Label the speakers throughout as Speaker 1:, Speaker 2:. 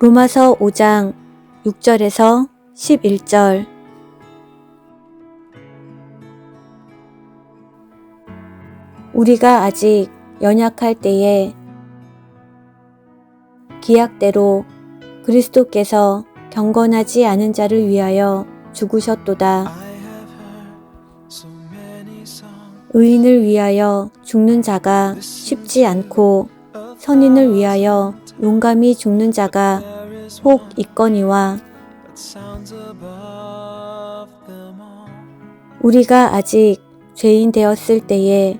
Speaker 1: 로마서 5장 6절에서 11절 우리가 아직 연약할 때에 기약대로 그리스도께서 경건하지 않은 자를 위하여 죽으셨도다. 의인을 위하여 죽는 자가 쉽지 않고 선인을 위하여 용감히 죽는 자가 혹 있거니와 우리가 아직 죄인 되었을 때에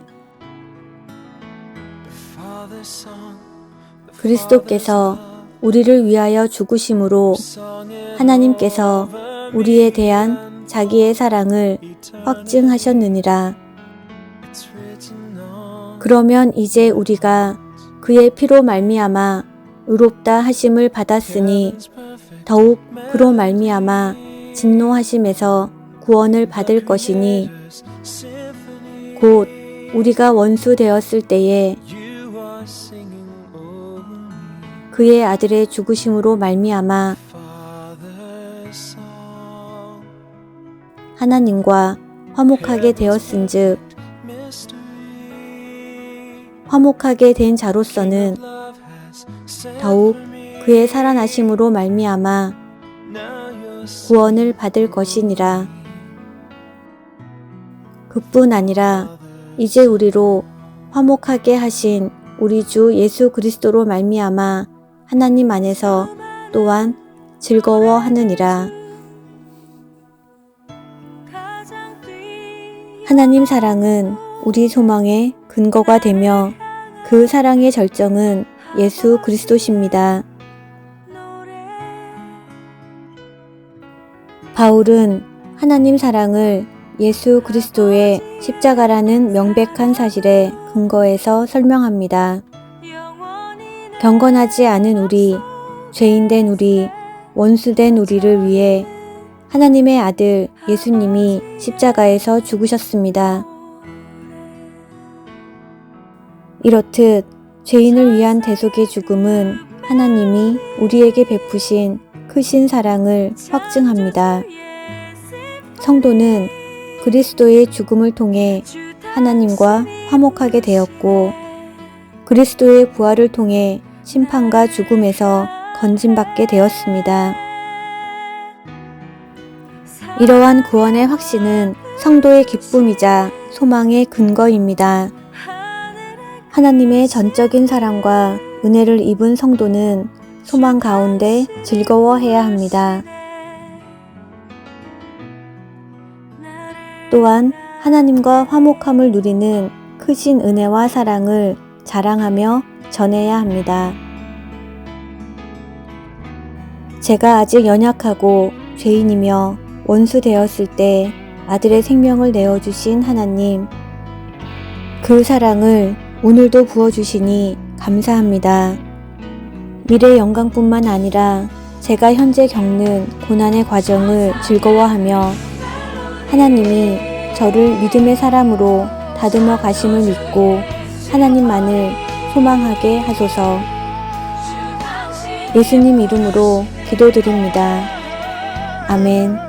Speaker 1: 그리스도께서 우리를 위하여 죽으심으로 하나님께서 우리에 대한 자기의 사랑을 확증하셨느니라. 그러면 이제 우리가 그의 피로 말미암아 의롭다 하심을 받았으니 더욱 그로 말미암아 진노하심에서 구원을 받을 것이니 곧 우리가 원수 되었을 때에 그의 아들의 죽으심으로 말미암아 하나님과 화목하게 되었은즉 화목하게 된 자로서는 더욱 그의 살아나심으로 말미암아 구원을 받을 것이니라. 그뿐 아니라 이제 우리로 화목하게 하신 우리 주 예수 그리스도로 말미암아 하나님 안에서 또한 즐거워하느니라. 하나님 사랑은 우리 소망의 근거가 되며 그 사랑의 절정은 예수 그리스도십니다. 바울은 하나님 사랑을 예수 그리스도의 십자가라는 명백한 사실에 근거해서 설명합니다. 경건하지 않은 우리, 죄인된 우리, 원수된 우리를 위해 하나님의 아들 예수님이 십자가에서 죽으셨습니다. 이렇듯 죄인을 위한 대속의 죽음은 하나님이 우리에게 베푸신 크신 사랑을 확증합니다. 성도는 그리스도의 죽음을 통해 하나님과 화목하게 되었고 그리스도의 부활을 통해 심판과 죽음에서 건진받게 되었습니다. 이러한 구원의 확신은 성도의 기쁨이자 소망의 근거입니다. 하나님의 전적인 사랑과 은혜를 입은 성도는 소망 가운데 즐거워해야 합니다. 또한 하나님과 화목함을 누리는 크신 은혜와 사랑을 자랑하며 전해야 합니다. 제가 아직 연약하고 죄인이며 원수 되었을 때 아들의 생명을 내어주신 하나님, 그 사랑을 오늘도 부어주시니 감사합니다. 미래 영광뿐만 아니라 제가 현재 겪는 고난의 과정을 즐거워하며 하나님이 저를 믿음의 사람으로 다듬어 가심을 믿고 하나님만을 소망하게 하소서. 예수님 이름으로 기도드립니다. 아멘.